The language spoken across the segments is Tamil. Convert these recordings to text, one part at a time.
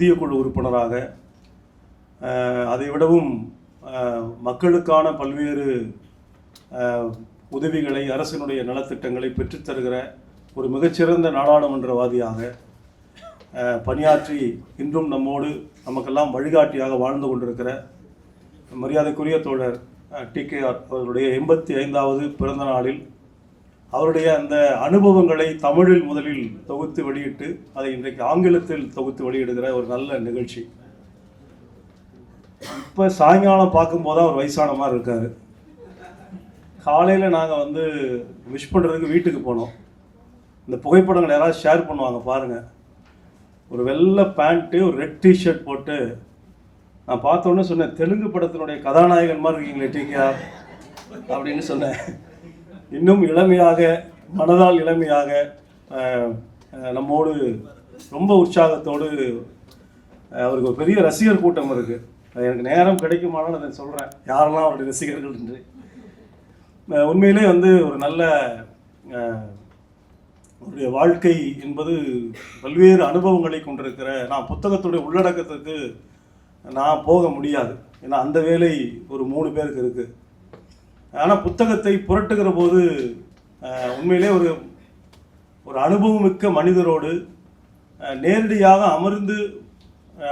மத்திய குழு உறுப்பினராக அதைவிடவும் அதை விடவும் மக்களுக்கான பல்வேறு உதவிகளை அரசினுடைய நலத்திட்டங்களை பெற்றுத்தருகிற ஒரு மிகச்சிறந்த நாடாளுமன்றவாதியாக பணியாற்றி இன்றும் நம்மோடு நமக்கெல்லாம் வழிகாட்டியாக வாழ்ந்து கொண்டிருக்கிற மரியாதைக்குரிய தோழர் டி கே அவர்களுடைய எண்பத்தி ஐந்தாவது பிறந்த நாளில் அவருடைய அந்த அனுபவங்களை தமிழில் முதலில் தொகுத்து வெளியிட்டு அதை இன்றைக்கு ஆங்கிலத்தில் தொகுத்து வெளியிடுகிற ஒரு நல்ல நிகழ்ச்சி. இப்போ சாயங்காலம் பார்க்கும்போது அவர் வயசான மாதிரி இருக்காரு. காலையில் நாங்கள் வந்து விஷ் பண்ணுறதுக்கு வீட்டுக்கு போனோம். இந்த புகைப்படங்கள் யாராவது ஷேர் பண்ணுவாங்க பாருங்கள் ஒரு வெள்ளை பேண்ட்டு ஒரு ரெட் டிஷர்ட் போட்டு நான் பார்த்தோன்னே சொன்னேன் தெலுங்கு படத்தினுடைய கதாநாயகன் மாதிரி இருக்கீங்களே டிகேஆர் அப்படின்னு சொன்னேன். இன்னும் இளமையாக மனதால் இளமையாக நம்மோடு ரொம்ப உற்சாகத்தோடு அவருக்கு ஒரு பெரிய ரசிகர் கூட்டம் இருக்குது அது எனக்கு நேரம் கிடைக்குமானால் அதை சொல்கிறேன் யாரெல்லாம் அவருடைய ரசிகர்கள் என்று. உண்மையிலே வந்து ஒரு நல்ல அவருடைய வாழ்க்கை என்பது பல்வேறு அனுபவங்களை கொண்டிருக்கிற நான் புத்தகத்துடைய உள்ளடக்கத்துக்கு நான் போக முடியாது. ஏன்னா அந்த வேலை ஒரு மூணு பேருக்கு இருக்குது ஆனால் புத்தகத்தை புரட்டுகிற போது உண்மையிலே ஒரு ஒரு அனுபவமிக்க மனிதரோடு நேரடியாக அமர்ந்து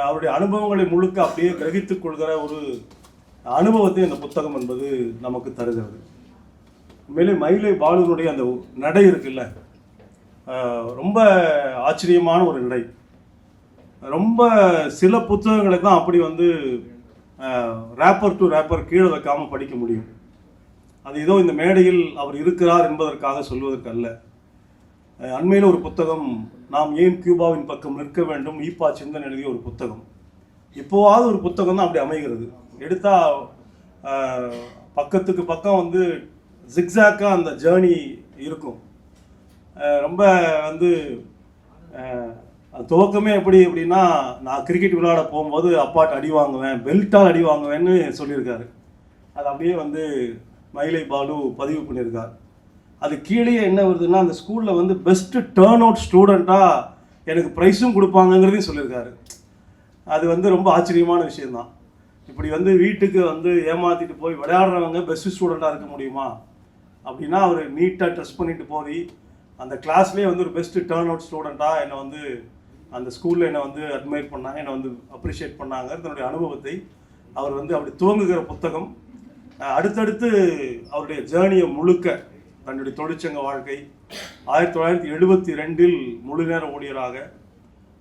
அவருடைய அனுபவங்களை முழுக்க அப்படியே கிரகித்துக் கொள்கிற ஒரு அனுபவத்தை இந்த புத்தகம் என்பது நமக்கு தருகிறது. உண்மையிலே மயிலை பாலுனுடைய அந்த நடை இருக்குல்ல ரொம்ப ஆச்சரியமான ஒரு நடை. ரொம்ப சில புத்தகங்களை தான் அப்படி வந்து ரேப்பர் டு ரேப்பர் கீழே வைக்காமல் படிக்க முடியும். அது ஏதோ இந்த மேடையில் அவர் இருக்கிறார் என்பதற்காக சொல்வதற்கு அல்ல அண்மையில் ஒரு புத்தகம் நாம் ஏன் கியூபாவின் பக்கம் நிற்க வேண்டும்? ஈப்பா சிந்தன் எழுதிய ஒரு புத்தகம். இப்போவாவது ஒரு புத்தகம் தான் அப்படி அமைகிறது. எடுத்தா பக்கத்துக்கு பக்கம் வந்து ஜிக்ஸாக்காக அந்த ஜேர்னி இருக்கும். ரொம்ப வந்து அது துவக்கமே எப்படி அப்படின்னா நான் கிரிக்கெட் விளையாட போகும்போது அப்பாட்ட அடி வாங்குவேன் பெல்ட்டால் அடி வாங்குவேன்னு சொல்லியிருக்காரு. அது அப்படியே வந்து மயிலை பாலு பதிவு பண்ணியிருக்கார். அது கீழே என்ன வருதுன்னா அந்த ஸ்கூலில் வந்து பெஸ்ட்டு டேர்ன் அவுட் ஸ்டூடெண்ட்டாக எனக்கு ப்ரைஸும் கொடுப்பாங்கங்கிறதையும் சொல்லியிருக்காரு. அது வந்து ரொம்ப ஆச்சரியமான விஷயந்தான் இப்படி வந்து வீட்டுக்கு வந்து ஏமாற்றிட்டு போய் விளையாடுறவங்க பெஸ்ட் ஸ்டூடெண்ட்டாக இருக்க முடியுமா? அப்படின்னா அவர் நீட்டாக ட்ரெஸ் பண்ணிட்டு போய் அந்த கிளாஸ்லேயே வந்து ஒரு பெஸ்ட்டு டேர்ன் அவுட் ஸ்டூடெண்ட்டாக என்னை வந்து அந்த ஸ்கூலில் என்னை வந்து அட்மையர் பண்ணாங்க என்னை வந்து அப்ரிஷியேட் பண்ணாங்க தன்னுடைய அனுபவத்தை அவர் வந்து அப்படி துவங்குகிற புத்தகம் அடுத்தடுத்து அவருடைய ஜேர்னியை முழுக்க தன்னுடைய தொழிற்சங்க வாழ்க்கை ஆயிரத்தி தொள்ளாயிரத்தி எழுபத்தி ரெண்டில் முழு நேர ஊழியராக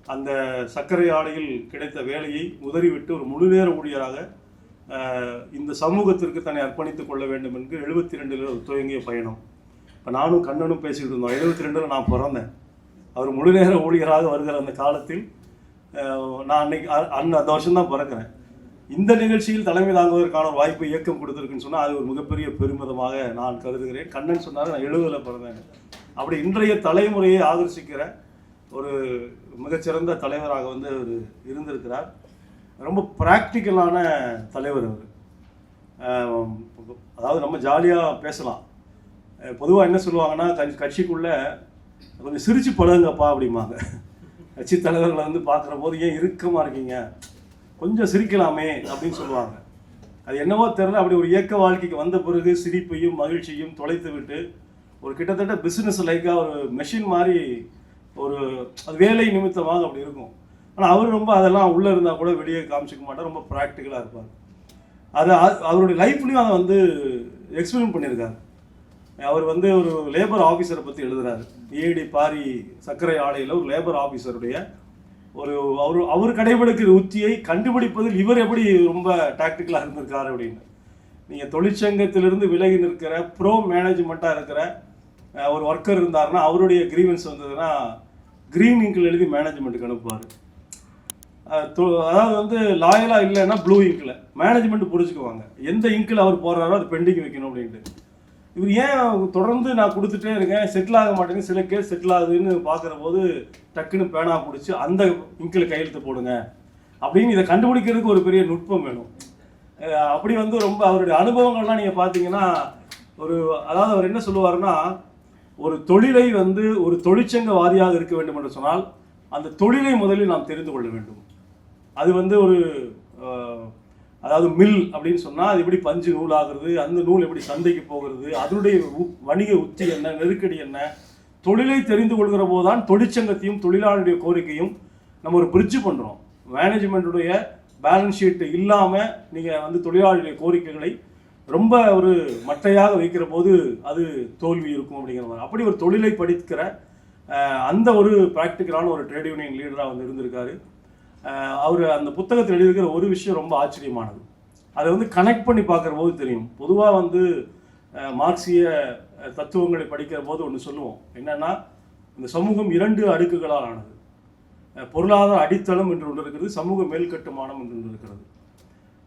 அந்த சர்க்கரை ஆலையில் கிடைத்த வேலையை உதறிவிட்டு ஒரு முழு நேர ஊழியராக இந்த சமூகத்திற்கு தன்னை அர்ப்பணித்துக் கொள்ள வேண்டும் என்று எழுபத்தி ரெண்டில் துவங்கிய பயணம். இப்போ நானும் கண்ணனும் பேசிக்கிட்டு இருந்தோம். எழுபத்தி ரெண்டில் நான் பிறந்தேன். அவர் முழு நேர ஊழியராக வருகிற அந்த காலத்தில் நான் அன்னைக்கு அ- அன்ன அந்த வருஷம்தான் பிறக்கிறேன். இந்த நிகழ்ச்சியில் தலைமை தாங்குவதற்கான வாய்ப்பு இயக்கம் கொடுத்துருக்குன்னு சொன்னால் அது ஒரு மிகப்பெரிய பெருமிதமாக நான் கருதுகிறேன். கண்ணன் சொன்னார் நான் எழுதலை பிறந்தேன் அப்படி இன்றைய தலைமுறையை ஆதரிசிக்கிற ஒரு மிகச்சிறந்த தலைவராக வந்து அவர் இருந்திருக்கிறார். ரொம்ப ப்ராக்டிக்கலான தலைவர் அவர். அதாவது நம்ம ஜாலியாக பேசலாம். பொதுவாக என்ன சொல்லுவாங்கன்னா கட்சி கட்சிக்குள்ளே கொஞ்சம் சிரிச்சு பழகுங்கப்பா அப்படிம்பாங்க. கட்சி தலைவர்களை வந்து பார்க்குற போது ஏன் இறுக்கமாக இருக்கீங்க? கொஞ்சம் சிரிக்கலாமே அப்படின்னு சொல்லுவாங்க. அது என்னவோ தெரில அப்படி ஒரு இயக்க வாழ்க்கைக்கு வந்த பிறகு சிரிப்பையும் மகிழ்ச்சியும் தொலைத்து விட்டு ஒரு கிட்டத்தட்ட பிஸ்னஸ் லைக்காக ஒரு மெஷின் மாதிரி ஒரு அது வேலை நிமித்தமாக அப்படி இருக்கும். ஆனால் அவர் ரொம்ப அதெல்லாம் உள்ளே இருந்தால் கூட வெளியே காமிச்சிக்க மாட்டார் ரொம்ப ப்ராக்டிக்கலாக இருப்பார். அது அவருடைய லைஃப்லையும் அதை வந்து எக்ஸ்பிளைன் பண்ணியிருக்காரு. அவர் வந்து ஒரு லேபர் ஆஃபீஸரை பற்றி எழுதுறாரு. ஏடி பாரி சர்க்கரை ஆலையில் ஒரு லேபர் ஆஃபீஸருடைய ஒரு அவர் அவர் கடைபிடிக்கிற உத்தியை கண்டுபிடிப்பதில் இவர் எப்படி ரொம்ப டாக்டிக்கலாக இருந்திருக்காரு அப்படின்னு. நீங்கள் தொழிற்சங்கத்திலிருந்து விலகி நிற்கிற ப்ரோ மேனேஜ்மெண்ட்டாக இருக்கிற ஒரு ஒர்க்கர் இருந்தாருன்னா அவருடைய கிரீவன்ஸ் வந்ததுன்னா க்ரீன் இங்கில் எழுதி மேனேஜ்மெண்ட்டுக்கு அனுப்புவார். தொ- அதாவது வந்து லாயலாக இல்லைன்னா ப்ளூ இங்கில் மேனேஜ்மெண்ட் புரிஞ்சுக்குவாங்க. எந்த இங்கில் அவர் போடுறாரோ அது பெண்டிங் வைக்கணும் அப்படின்ட்டு. இவர் ஏன் தொடர்ந்து நான் கொடுத்துட்டே இருக்கேன்? செட்டில் ஆக மாட்டேங்குது. சில கேஸ் செட்டில் ஆகுதுன்னு பார்க்குற போது டக்குன்னு பேனா பிடிச்சி அந்த இங்கில் கையெழுத்து போடுங்க அப்படின்னு இதை கண்டுபிடிக்கிறதுக்கு ஒரு பெரிய நுட்பம் வேணும். அப்படி வந்து ரொம்ப அவருடைய அனுபவங்கள்லாம் நீங்கள் பார்த்தீங்கன்னா ஒரு அதாவது அவர் என்ன சொல்லுவாருன்னா ஒரு தொழிலை வந்து ஒரு தொழிற்சங்கவாதியாக இருக்க வேண்டும் என்று சொன்னால் அந்த தொழிலை முதலில் நாம் தெரிந்து கொள்ள வேண்டும். அது வந்து ஒரு அதாவது மில் அப்படின்னு சொன்னால் அது எப்படி பஞ்சு நூல் ஆகுறது அந்த நூல் எப்படி சந்தைக்கு போகிறது அதனுடைய உ- வணிக உத்தி என்ன நெருக்கடி என்ன தொழிலை தெரிந்து கொள்கிற போதுதான் தொழிற்சங்கத்தையும் தொழிலாளருடைய கோரிக்கையும் நம்ம ஒரு பிரிட்ஜ் பண்ணுறோம் மேனேஜ்மெண்ட்டுடைய பேலன்ஸ் ஷீட் இல்லாமல் நீங்கள் வந்து தொழிலாளருடைய கோரிக்கைகளை ரொம்ப ஒரு மட்டையாக வைக்கிற போது அது தோல்வி இருக்கும் அப்படிங்கிற மாதிரி. அப்படி ஒரு தொழிலை படிக்கிற அந்த ஒரு ப்ராக்டிக்கலான ஒரு ட்ரேட் யூனியன் லீடராக வந்து இருந்திருக்காரு. அவர் அந்த புத்தகத்தில் எழுதியிருக்கிற ஒரு விஷயம் ரொம்ப ஆச்சரியமானது. அதை வந்து கனெக்ட் பண்ணி பார்க்குற போது தெரியும். பொதுவாக வந்து மார்க்சிய தத்துவங்களை படிக்கிற போது ஒன்று சொல்லுவோம். என்னென்னா இந்த சமூகம் இரண்டு அடுக்குகளால் ஆனது. பொருளாதார அடித்தளம் என்று ஒன்று இருக்கிறது சமூக மேல்கட்டுமானம் என்று ஒன்று இருக்கிறது.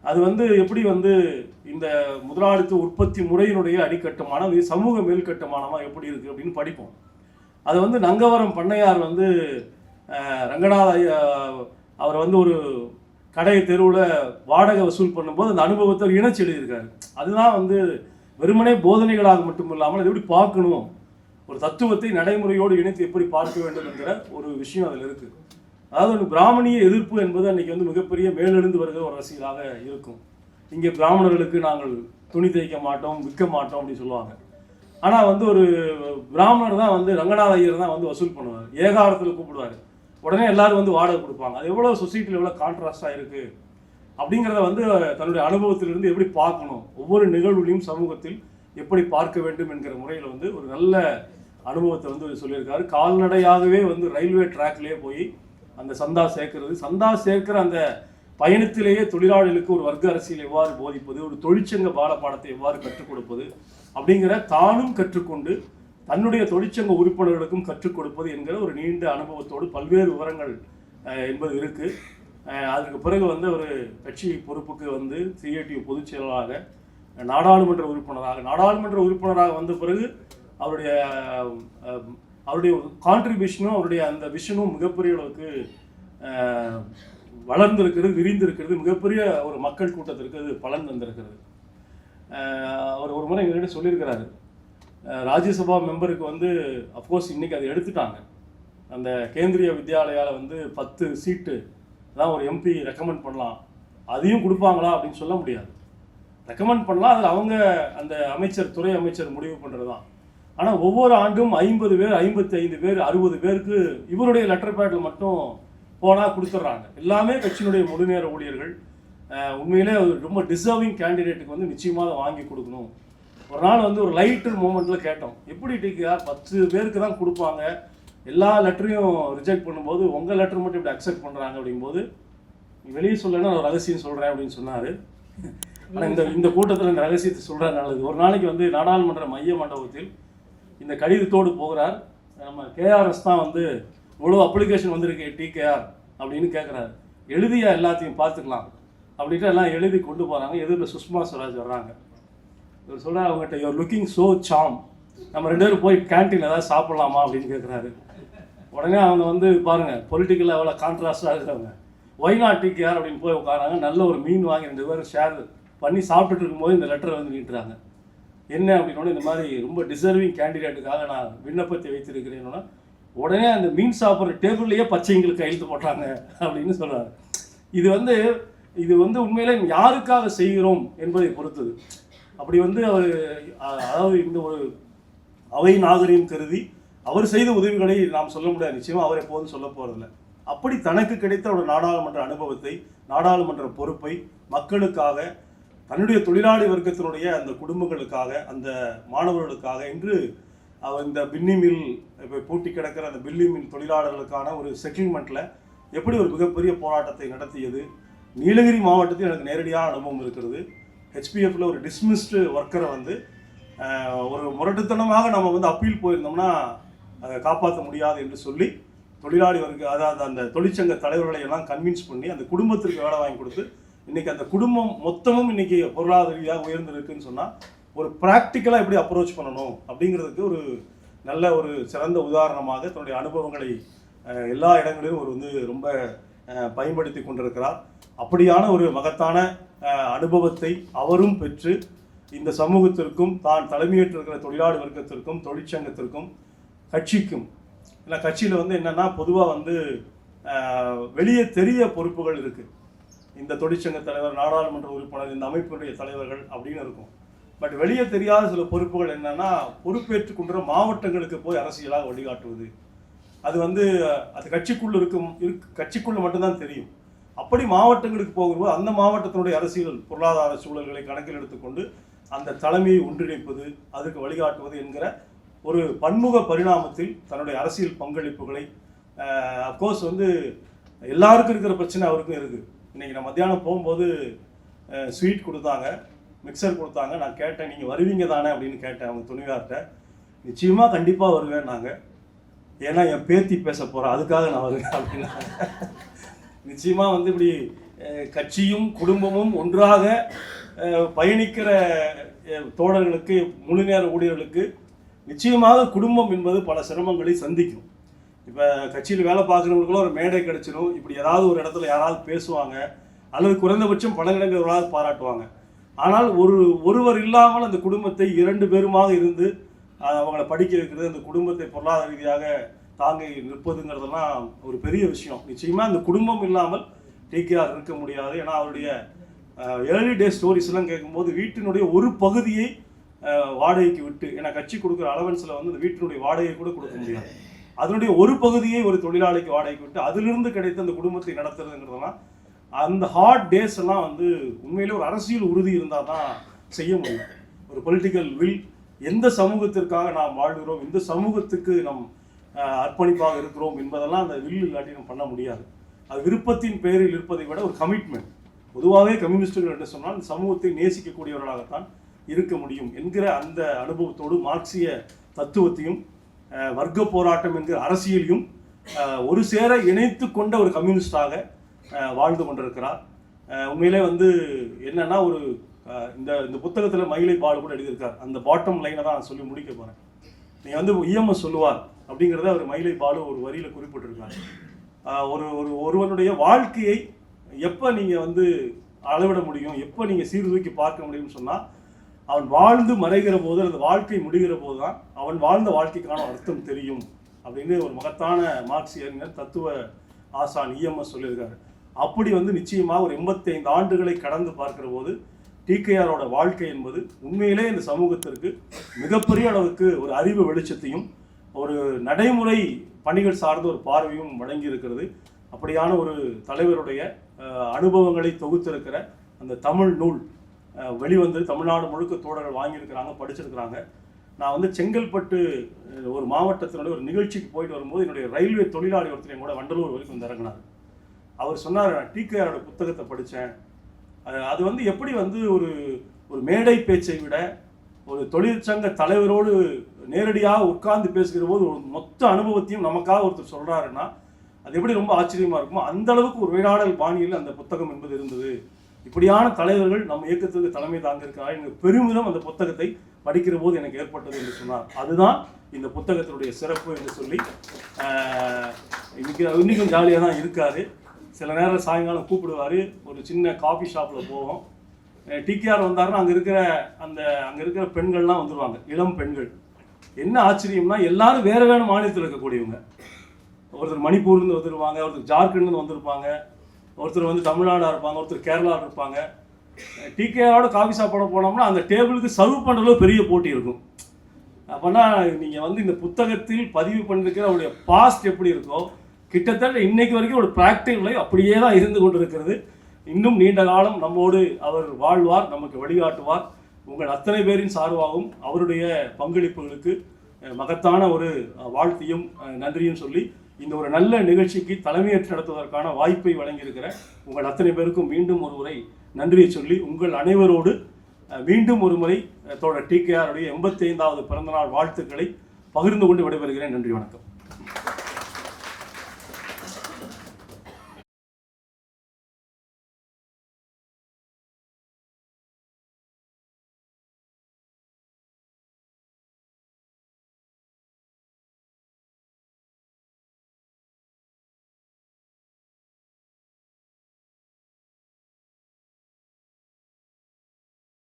அது வந்து எப்படி வந்து இந்த முதலாளித்துவ உற்பத்தி முறையினுடைய அடிக்கட்டுமானம் இது சமூக மேல்கட்டுமானமாக எப்படி இருக்குது அப்படின்னு படிப்போம். அதை வந்து நங்கவரம் பண்ணையார் வந்து ரங்கநாத ஐயா அவரை வந்து ஒரு கடை தெருவில் வாடகை வசூல் பண்ணும்போது அந்த அனுபவத்தை அவர் இணைச்சு எழுதியிருக்காரு. அதுதான் வந்து வெறுமனே போதனைகளாக மட்டும் இல்லாமல் எப்படி பார்க்கணும்? ஒரு தத்துவத்தை நடைமுறையோடு இணைத்து எப்படி பார்க்க வேண்டும் என்கிற ஒரு விஷயம் அதில் இருக்குது அதாவது ஒரு பிராமணிய எதிர்ப்பு என்பது அன்னைக்கு வந்து மிகப்பெரிய மேலெழுந்து வருகிற ஒரு அரசியலாக இருக்கும். இங்கே பிராமணர்களுக்கு நாங்கள் துணி தைக்க மாட்டோம் விற்க மாட்டோம் அப்படின்னு சொல்லுவாங்க. ஆனால் வந்து ஒரு பிராமணர் தான் வந்து ரங்கநாத ஐயர் தான் வந்து வசூல் பண்ணுவார். ஏகாரத்தில் கூப்பிடுவார். உடனே எல்லாரும் வந்து வாடகை கொடுப்பாங்க. அது எவ்வளோ சொசைட்டியில் எவ்வளோ கான்ட்ராஸ்டாக இருக்குது அப்படிங்கிறத வந்து தன்னுடைய அனுபவத்திலிருந்து எப்படி பார்க்கணும்? ஒவ்வொரு நிகழ்வுலையும் சமூகத்தில் எப்படி பார்க்க வேண்டும் என்கிற முறையில் வந்து ஒரு நல்ல அனுபவத்தை வந்து சொல்லியிருக்காரு. கால்நடையாகவே வந்து ரயில்வே ட்ராக்லேயே போய் அந்த சந்தா சேர்க்கறது. சந்தா சேர்க்கிற அந்த பயணத்திலேயே தொழிலாளர்களுக்கு ஒரு வர்க்க அரசியல் எவ்வாறு போதிப்பது? ஒரு தொழிற்சங்க பாடப்பாடத்தை எவ்வாறு கற்றுக் கொடுப்பது? அப்படிங்கிற தானும் கற்றுக்கொண்டு தன்னுடைய தொழிற்சங்க உறுப்பினர்களுக்கும் கற்றுக் கொடுப்பது என்கிற ஒரு நீண்ட அனுபவத்தோடு பல்வேறு விவரங்கள் என்பது இருக்கு. அதற்கு பிறகு வந்து ஒரு கட்சி பொறுப்புக்கு வந்து சிஐடியு பொதுச் செயலாளராக நாடாளுமன்ற உறுப்பினராக நாடாளுமன்ற உறுப்பினராக வந்த பிறகு அவருடைய அவருடைய கான்ட்ரிபியூஷனும் அவருடைய அந்த விஷனும் மிகப்பெரிய அளவுக்கு வளர்ந்திருக்கிறது விரிந்திருக்கிறது மிகப்பெரிய ஒரு மக்கள் கூட்டத்திற்கு அது பலன் தந்திருக்கிறது. அவர் ஒரு முறை எங்ககிட்ட சொல்லியிருக்கிறாரு. ராஜ்யசபா மெம்பருக்கு வந்து அஃப்கோர்ஸ் இன்றைக்கி அதை எடுத்துட்டாங்க. அந்த கேந்திரிய வித்யாலயாவில் வந்து பத்து சீட்டு தான் ஒரு எம்பி ரெக்கமெண்ட் பண்ணலாம். அதையும் கொடுப்பாங்களா அப்படின்னு சொல்ல முடியாது. ரெக்கமெண்ட் பண்ணலாம் அதில் அவங்க அந்த அமைச்சர் துறை அமைச்சர் முடிவு பண்ணுறது தான் ஆனால் ஒவ்வொரு ஆண்டும் ஐம்பது பேர் ஐம்பத்தி ஐந்து பேர் அறுபது பேருக்கு இவருடைய லெட்டர் பேடில் மட்டும் போனால் கொடுத்துட்றாங்க எல்லாமே கட்சியினுடைய முழுநேர ஊழியர்கள். உண்மையிலே ரொம்ப டிசர்விங் கேண்டிடேட்டுக்கு வந்து நிச்சயமாக வாங்கி கொடுக்கணும். ஒரு நாள் வந்து ஒரு லைட்டு மூமெண்ட்டில் கேட்டோம். எப்படி டிக்கியார் பத்து பேருக்கு தான் கொடுப்பாங்க. எல்லா லெட்டரையும் ரிஜெக்ட் பண்ணும்போது உங்கள் லெட்டர் மட்டும் இப்படி அக்செப்ட் பண்ணுறாங்க அப்படிங்கும்போது நீ வெளியே சொல்லலைன்னா ஒரு ரகசியம் சொல்கிறேன் அப்படின்னு சொன்னார். ஆனால் இந்த இந்த கூட்டத்தில் இந்த ரகசியத்தை சொல்கிறது நல்லது. ஒரு நாளைக்கு வந்து நாடாளுமன்ற மைய மண்டபத்தில் இந்த கடிதத்தோடு போகிறார். நம்ம கேஆர்எஸ் தான் வந்து இவ்வளோ அப்ளிகேஷன் வந்திருக்கு டிகேஆர் அப்படின்னு கேட்குறாரு எழுதியா எல்லாத்தையும் பார்த்துக்கலாம். அப்படின்ட்டு எல்லாம் எழுதி கொண்டு போகிறாங்க எதிரில் சுஷ்மா ஸ்வராஜ் வர்றாங்க. இவர் சொல்கிறார் அவங்ககிட்ட யூஆர் லுக்கிங் ஸோ சாம் நம்ம ரெண்டு பேரும் போய் கேன்டீன் ஏதாவது சாப்பிட்லாமா அப்படின்னு கேட்குறாரு உடனே அவங்க வந்து பாருங்க பொலிட்டிக்கலாக எவ்வளோ கான்ட்ராஸ்டாக இருக்கிறவங்க. ஒய் நாட் டிகேஆர் அப்படின்னு போய் உட்காராங்க நல்ல ஒரு மீன் வாங்கி ரெண்டு பேரும் ஷேர் பண்ணி சாப்பிட்டுட்டு இருக்கும்போது இந்த லெட்டரை வந்து நீட்டுறாங்க. என்ன அப்படின்னோட இந்த மாதிரி ரொம்ப டிசர்விங் கேண்டிடேட்டுக்காக நான் விண்ணப்பத்தை வைத்திருக்கிறேன்னா உடனே அந்த மீன் சாப்பிட்ற டேபிள்லேயே பச்சைங்களுக்கு கையெழுத்து போட்டாங்க. அப்படின்னு சொல்கிறாரு இது வந்து இது வந்து உண்மையிலே யாருக்காக செய்கிறோம் என்பதை பொறுத்தது. அப்படி வந்து அவர் அதாவது இந்த ஒரு அவை நாகரிகம் கருதி அவர் செய்த உதவிகளை நாம் சொல்ல முடியாது. நிச்சயமாக அவர் எப்போதும் சொல்ல போகிறதில்ல அப்படி தனக்கு கிடைத்த ஒரு நாடாளுமன்ற அனுபவத்தை நாடாளுமன்ற பொறுப்பை மக்களுக்காக தன்னுடைய தொழிலாளி வர்க்கத்தினுடைய அந்த குடும்பங்களுக்காக அந்த மாணவர்களுக்காக இன்று அவர் இந்த பில்லி மில் இப்போ பூட்டி கிடக்கிற அந்த பில்லி மில் தொழிலாளர்களுக்கான ஒரு செட்டில்மெண்ட்டில் எப்படி ஒரு மிகப்பெரிய போராட்டத்தை நடத்தியது? நீலகிரி மாவட்டத்தில் எனக்கு நேரடியான அனுபவம் இருக்கிறது. ஹெச்பிஎஃப்ல ஒரு டிஸ்மிஸ்டு ஒர்க்கரை வந்து ஒரு முரட்டுத்தனமாக நம்ம வந்து அப்பீல் போயிருந்தோம்னா அதை காப்பாற்ற முடியாது என்று சொல்லி தொழிலாளி வர்க்க அதாவது அந்த தொழிற்சங்க தலைவர்களை எல்லாம் கன்வின்ஸ் பண்ணி அந்த குடும்பத்திற்கு வேலை வாங்கி கொடுத்து இன்னைக்கு அந்த குடும்பம் மொத்தமும் இன்னைக்கு பொருளாதார ரீதியாக உயர்ந்திருக்குன்னு சொன்னால் ஒரு ப்ராக்டிக்கலாக எப்படி அப்ரோச் பண்ணணும் அப்படிங்கிறதுக்கு ஒரு நல்ல ஒரு சிறந்த உதாரணமாக தன்னுடைய அனுபவங்களை எல்லா இடங்களிலும் ஒரு வந்து ரொம்ப பயன்படுத்தி கொண்டிருக்கிறார். அப்படியான ஒரு மகத்தான அனுபவத்தை அவரும் பெற்று இந்த சமூகத்திற்கும் தான் தலைமையேற்றிருக்கிற தொழிலாளி வர்க்கத்திற்கும் தொழிற்சங்கத்திற்கும் கட்சிக்கும் இல்லை கட்சியில் வந்து என்னென்னா பொதுவாக வந்து வெளியே தெரிய பொறுப்புகள் இருக்குது இந்த தொழிற்சங்க தலைவர் நாடாளுமன்ற உறுப்பினர் இந்த அமைப்பினுடைய தலைவர்கள் அப்படின்னு இருக்கும். பட் வெளியே தெரியாத சில பொறுப்புகள் என்னென்னா பொறுப்பேற்றுக் கொண்ட மாவட்டங்களுக்கு போய் அரசியலாக வழிகாட்டுவது. அது வந்து அது கட்சிக்குள்ள இருக்கும் இருக்கு கட்சிக்குள்ள மட்டும்தான் தெரியும். அப்படி மாவட்டங்களுக்கு போகும்போது அந்த மாவட்டத்தினுடைய அரசியல் பொருளாதார சூழல்களை கணக்கில் எடுத்துக்கொண்டு அந்த தலைமையை ஒன்றிணைப்பது அதுக்கு வழிகாட்டுவது என்கிற ஒரு பன்முக பரிணாமத்தில் தன்னுடைய அரசியல் பங்களிப்புகளை அப்கோர்ஸ் வந்து எல்லாருக்கும் இருக்கிற பிரச்சனை அவருக்கும் இருக்குது இன்றைக்கி நான் மத்தியானம் போகும்போது ஸ்வீட் கொடுத்தாங்க மிக்சர் கொடுத்தாங்க. நான் கேட்டேன் நீங்கள் வருவீங்க தானே? அப்படின்னு கேட்டேன் அவங்க துணிவார்கிட்ட நிச்சயமாக கண்டிப்பாக வருவேன் நாங்கள் ஏன்னா என் பேத்தி பேச போகிறேன் அதுக்காக நான் வருவேன் அப்படின்னா. நிச்சயமாக வந்து இப்படி கட்சியும் குடும்பமும் ஒன்றாக பயணிக்கிற தோழர்களுக்கு முழு நேர ஊழியர்களுக்கு நிச்சயமாக குடும்பம் என்பது பல சிரமங்களை சந்திக்கும். இப்போ கட்சியில் வேலை பார்க்குறவங்களுக்குலாம் ஒரு மேடை கிடச்சிடும் இப்படி ஏதாவது ஒரு இடத்துல யாராவது பேசுவாங்க அல்லது குறைந்தபட்சம் பல இடங்கள் யாராவது பாராட்டுவாங்க. ஆனால் ஒரு ஒருவர் இல்லாமல் அந்த குடும்பத்தை இரண்டு பேருமாக இருந்து அவங்கள படிக்க வைக்கிறது அந்த குடும்பத்தை பொருளாதார ரீதியாக தாங்கி நிற்பதுங்கிறதெல்லாம் ஒரு பெரிய விஷயம். நிச்சயமாக அந்த குடும்பம் இல்லாமல் டிகேஆர் இருக்க முடியாது. ஏன்னா அவருடைய ஏர்லி டே ஸ்டோரிஸ்லாம் கேட்கும்போது வீட்டினுடைய ஒரு பகுதியை வாடகைக்கு விட்டு ஏன்னா கட்சி கொடுக்குற அலவன்ஸில் வந்து அந்த வீட்டினுடைய வாடகையை கூட கொடுக்க முடியாது. அதனுடைய ஒரு பகுதியை ஒரு தொழிலாளிக்கு வாடகைக்கு விட்டு அதிலிருந்து கிடைத்த அந்த குடும்பத்தை நடத்துறதுங்கிறதெல்லாம் அந்த ஹார்ட் டேஸ் எல்லாம் வந்து உண்மையிலே ஒரு அரசியல் உறுதி இருந்தால் தான் செய்ய முடியும். ஒரு பொலிட்டிக்கல் வில் எந்த சமூகத்திற்காக நாம் வாழ்கிறோம்? எந்த சமூகத்துக்கு நம் அர்ப்பணிப்பாக இருக்கிறோம் என்பதெல்லாம் அந்த வில் இல்லாட்டி நம்ம பண்ண முடியாது. அது விருப்பத்தின் பேரில் இருப்பதை விட ஒரு கமிட்மெண்ட் பொதுவாகவே கம்யூனிஸ்டுகள் என்று சொன்னால் சமூகத்தை நேசிக்கக்கூடியவர்களாகத்தான் இருக்க முடியும் என்கிற அந்த அனுபவத்தோடு மார்க்சிய தத்துவத்தையும் வர்க்க போராட்டம் என்கிற அரசியலையும் ஒரு சேர இணைத்து கொண்ட ஒரு கம்யூனிஸ்டாக வாழ்ந்து கொண்டிருக்கிறார். உண்மையிலே வந்து என்னன்னா ஒரு இந்த இந்த புத்தகத்தில் மயிலை பால் கூட எழுதியிருக்கார். அந்த பாட்டம் லைனை தான் நான் சொல்லி முடிக்க போகிறேன் நீ வந்து இஎம்எஸ் சொல்லுவார் அப்படிங்கிறத அவர் மயிலை பாலு ஒரு வரியில் குறிப்பிட்டிருக்கார். ஒரு ஒரு ஒருவனுடைய வாழ்க்கையை எப்போ நீங்கள் வந்து அளவிட முடியும் எப்போ நீங்கள் சீர்தூக்கி பார்க்க முடியும்னு சொன்னால் அவன் வாழ்ந்து மறைகிற போது அந்த வாழ்க்கை முடிகிற போது தான் அவன் வாழ்ந்த வாழ்க்கைக்கான அர்த்தம் தெரியும் அப்படின்னு ஒரு மகத்தான மார்க்சிய அறிஞர் தத்துவ ஆசான் இஎம்எஸ் சொல்லியிருக்காரு. அப்படி வந்து நிச்சயமாக ஒரு எண்பத்தைந்து ஆண்டுகளை கடந்து பார்க்கிற போது டிகேஆரோட வாழ்க்கை என்பது உண்மையிலே இந்த சமூகத்திற்கு மிகப்பெரிய அளவுக்கு ஒரு அறிவு வெளிச்சத்தையும் ஒரு நடைமுறை பணிகள் சார்ந்த ஒரு பார்வையும் வழங்கி இருக்கிறது அப்படியான ஒரு தலைவருடைய அனுபவங்களை தொகுத்திருக்கிற அந்த தமிழ் நூல் வெளிவந்து தமிழ்நாடு முழுக்க தோழர்கள் வாங்கியிருக்கிறாங்க படிச்சிருக்கிறாங்க. நான் வந்து செங்கல்பட்டு ஒரு மாவட்டத்தினுடைய ஒரு நிகழ்ச்சிக்கு போயிட்டு வரும்போது என்னுடைய ரயில்வே தொழிலாளி ஒருத்தர் கூட வண்டலூர் வரைக்கும் வந்து இறங்கினார். அவர் சொன்னார் நான் டிகேஆரோட புத்தகத்தை படித்தேன் அது- வந்து எப்படி வந்து ஒரு ஒரு மேடை பேச்சை விட ஒரு தொழிற்சங்க தலைவரோடு நேரடியாக உட்கார்ந்து பேசுகிற போது ஒரு மொத்த அனுபவத்தையும் நமக்காக ஒருத்தர் சொல்கிறாருன்னா அது எப்படி ரொம்ப ஆச்சரியமாக இருக்குமோ அந்த அளவுக்கு ஒரு வேளாடல் பாணியில் அந்த புத்தகம் என்பது இருந்தது. இப்படியான தலைவர்கள் நம்ம இயக்கத்துக்கு தலைமை தாங்கியிருக்கிறார் எனக்கு பெருமிதம் அந்த புத்தகத்தை படிக்கிற போது எனக்கு ஏற்பட்டது என்று சொன்னார். அதுதான் இந்த புத்தகத்தினுடைய சிறப்பு என்று சொல்லி இன்னைக்கு இன்னைக்கும் ஜாலியாக தான் இருக்காரு. சில நேரம் சாயங்காலம் கூப்பிடுவார். ஒரு சின்ன காஃபி ஷாப்பில் போவோம். டிகேஆர் வந்தாருன்னா அங்கே இருக்கிற அந்த அங்கே இருக்கிற பெண்கள்லாம் வந்துடுவாங்க இளம் பெண்கள். என்ன ஆச்சரியம்னா எல்லாரும் வேறு வேறு மாநிலத்தில் இருக்கக்கூடியவங்க. ஒருத்தர் மணிப்பூர்லேருந்து வந்துருவாங்க ஒருத்தர் ஜார்க்கண்ட்லேருந்து வந்திருப்பாங்க. ஒருத்தர் வந்து தமிழ்நாடாக இருப்பாங்க ஒருத்தர் கேரளாவில் இருப்பாங்க. டிகேஆரோட காஃபி சாப்பிட போனோம்னா அந்த டேபிளுக்கு சர்வ் பண்ணுறதுல பெரிய போட்டி இருக்கும். அப்போனா நீங்கள் வந்து இந்த புத்தகத்தில் பதிவு பண்ணிருக்கிற அவருடைய பாஸ்ட் எப்படி இருக்கோ கிட்டத்தட்ட இன்னைக்கு வரைக்கும் ஒரு ப்ராக்டிகல் லைஃப் அப்படியே தான் இருந்து கொண்டிருக்கிறது. இன்னும் நீண்ட காலம் நம்மோடு அவர் வாழ்வார் நமக்கு வழிகாட்டுவார். உங்கள் அத்தனை பேரின் சார்பாகவும் அவருடைய பங்களிப்புகளுக்கு மகத்தான ஒரு வாழ்த்தையும் நன்றியும் சொல்லி இந்த ஒரு நல்ல நிகழ்ச்சிக்கு தலைமையேற்று நடத்துவதற்கான வாய்ப்பை வழங்கியிருக்கிற உங்கள் அத்தனை பேருக்கும் மீண்டும் ஒரு முறை நன்றியை சொல்லி உங்கள் அனைவரோடு மீண்டும் ஒரு முறை தோழர் டி கே ஆருடைய எண்பத்தி ஐந்தாவது பிறந்தநாள் வாழ்த்துக்களை பகிர்ந்து கொண்டு விடைபெறுகிறேன். நன்றி வணக்கம்.